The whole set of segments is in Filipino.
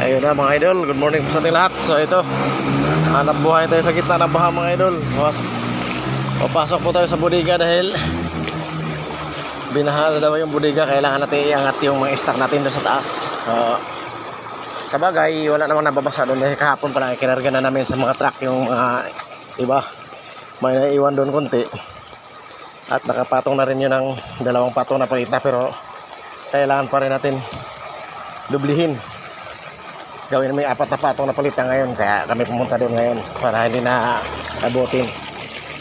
Ayun na mga idol, good morning po sa ating lahat. So ito, hanap buhay tayo sa gitna ng baha mga idol. Mas, papasok po tayo sa bodega dahil binaha na daw yung bodega. Kailangan natin iangat yung mga stock natin doon sa taas. Uh, sa bagay, wala namang nababasa doon dahil kahapon pa lang ikinarga na namin sa mga truck yung mga iba. May naiwan doon konti. At nakapatong na rin yun ng dalawang patong na palita pero kailangan pa rin natin dublihin gawin may apat na patong na palitan ngayon kaya kami pumunta doon ngayon para hindi na abutin.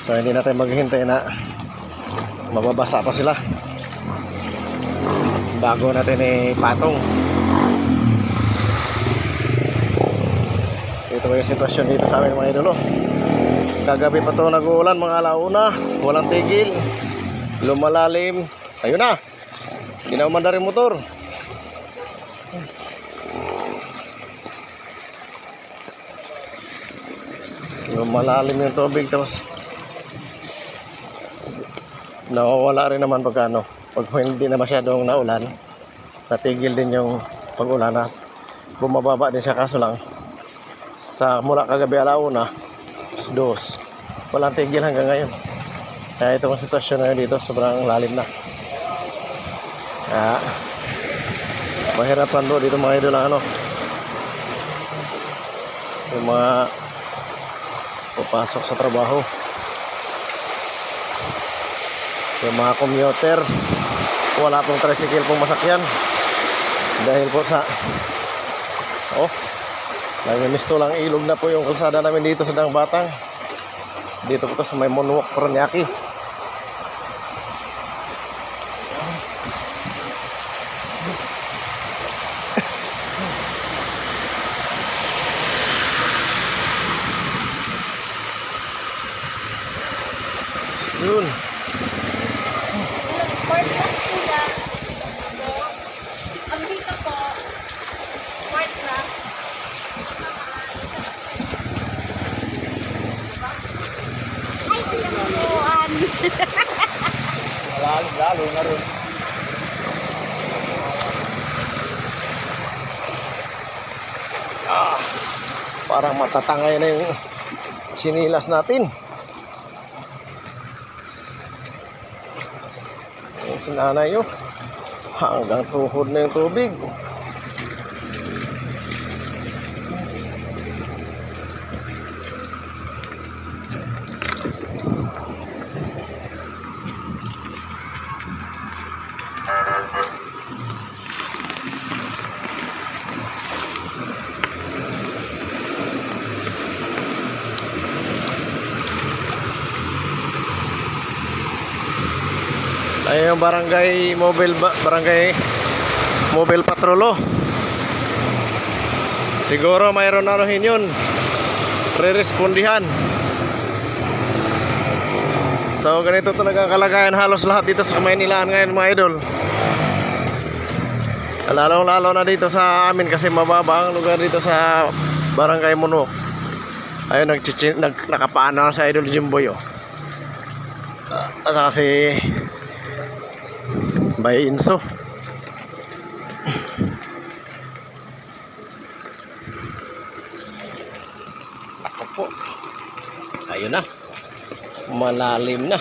So hindi natin maghihintay na mababasa pa sila. Bago natin ipatong. Ito yung sitwasyon dito sa amin mga idolo? Kagabi pa to nag-uulan mga alauna. Walang tigil. Lumalalim. Ayun na. Ginawa rin motor lumalalim yung tubig tapos nawawala rin naman pag ano pag hindi na masyadong naulan natigil din yung pag-ulan na bumababa din siya. Kaso lang sa mula kagabi alauna dos walang tigil hanggang ngayon. Kaya itong sitwasyon ngayon dito sobrang lalim na. Kaya mahirapan do dito mga idol ano. Yung mga papasok sa trabaho. Yung mga commuters wala pong tricycle pong masakyan. Dahil po sa oh namimisto lang ilog na po yung kalsada namin dito sa Dang Batang. Dito po to sa may Monwalk Paranaque yun Part lang sila. Ang dito po, part lang. Ay, pinamunuan. lalo, lalo na rin ah, parang matatangay na yung sinilas natin yung sinanay yun hanggang tuhod na yung tubig ay yung barangay mobile ba, barangay mobile patrolo siguro mayroon ano yun. Re-respondihan. So ganito talaga ang kalagayan halos lahat dito sa Maynilaan ngayon mga idol. Lalong lalo na dito sa amin kasi mababa ang lugar dito sa barangay Munok. Ayun nag, nag nakapaano sa idol Jimboy oh. at saka si by Inso. Ako po. Ayun na. Malalim na.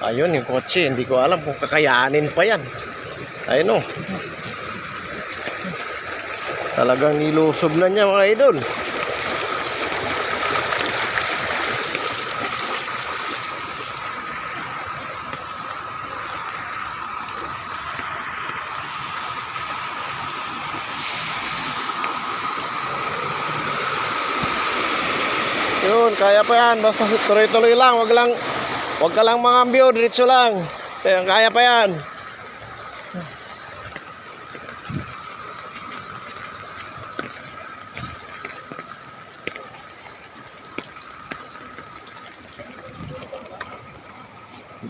Ayun, yung kotse. Hindi ko alam kung kakayanin pa yan. Ayun o. Talagang nilusob na niya mga idol. Yun, kaya pa yan. Basta tuloy-tuloy lang. Wag lang, wag ka lang mga ambyo. Diretso lang. Kaya, kaya pa yan.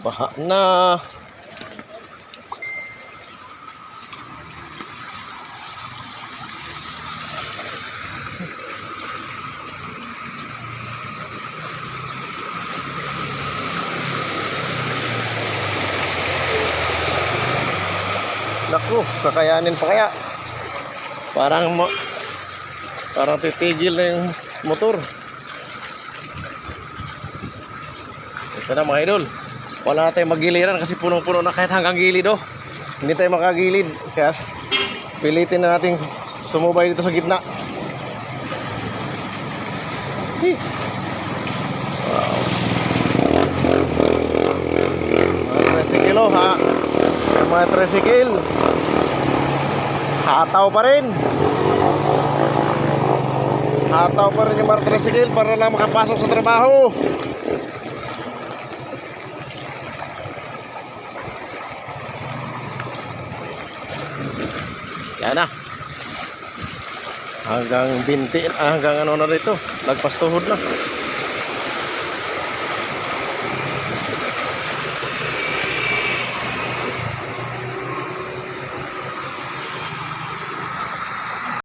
Baha na. Naku, kakayanin pa kaya. Parang ma parang titigil na yung motor. Ito na mga idol. Wala tayong magiliran kasi punong-puno na kahit hanggang gilid oh. Hindi tayo makagilid. Kaya pilitin na natin sumubay dito sa gitna. Hey. Wow. Mga tricycle oh, ha. Mga tricycle. Hataw pa rin. Hataw pa rin yung tricycle para lang makapasok sa trabaho. Yan na. Hanggang binti, hanggang ano na rito. Nagpastuhod na.